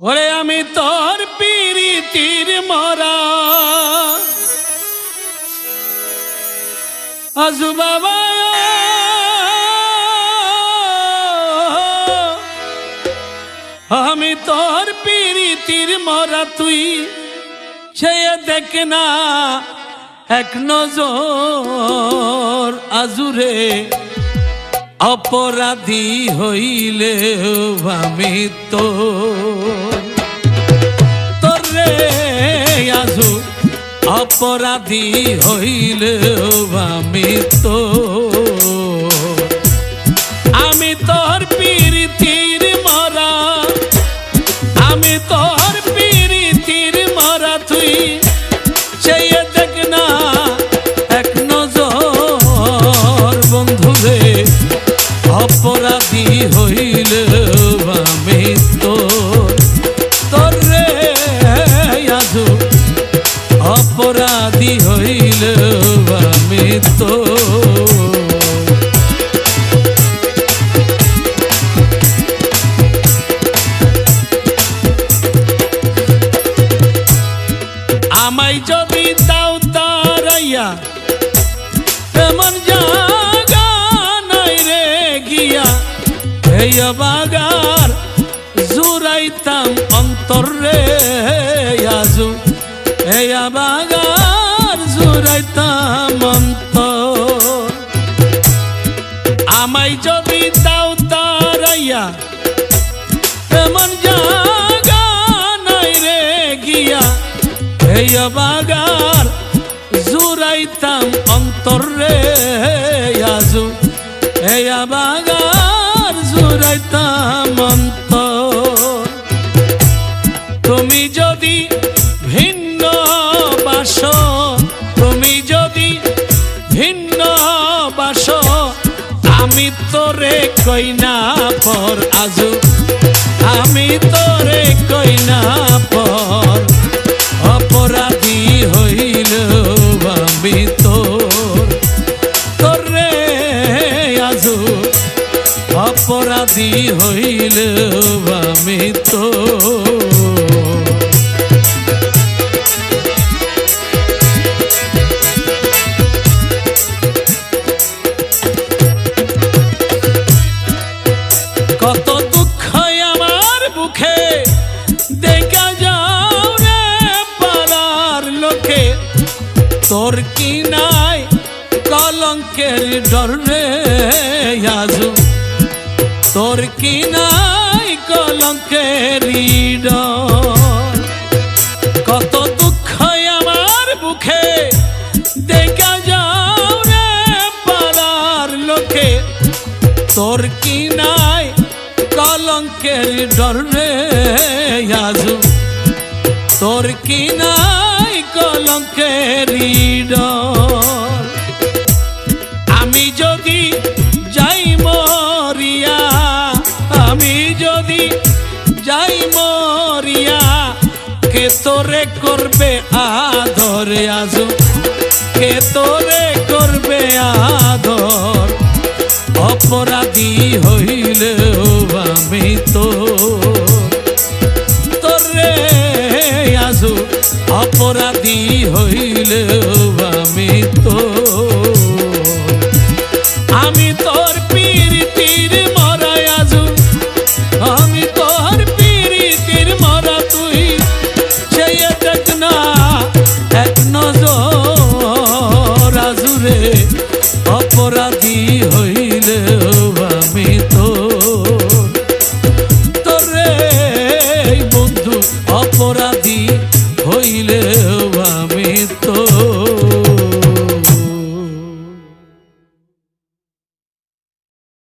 ওরে আমি তোর পিরিতির মরা। আজু বাবা, আমি তোর পিরিতির মরা তুই। সে দেখ না এক নজর আজুরে অপরাধী হইলে আমি তো তোরে আজু অপরাধী হইলে আমি তো হইল আমি তো। তোর অপরাধী হইল আমি তো। আমায় যদি দাও তারাইয়া এমন জাগা এই বাগার জুরাইতাম অন্তর রে, আজু বাগার অন্তর। আমায় যদি দাও তারাইয়া এমন জাগা নাই রে গিয়া। এই বাগার জুরাইতাম অন্তর রে, আজু এই বাগার জুরাইতাম অন্তর। তুমি যদি ভিন্ন বাস তুমি যদি ভিন্ন বাস আমি তোরে কইনা পর আজু কলঙ্কের ডর আজু তোর কি নাই কলঙ্কের কত দুঃখ আমার বুকে দেখা যাও রে পাড়ার লোকে। তোর কি নাই কলঙ্কের ডর আজু তোর কি নাই কলঙ্কের আমি যদি যাই মরিয়া, কে তোরে করবে আদর? আজু, কে তোরে করবে আদর? অপরাধী হইল আমি তো। তোরে আজু, অপরাধী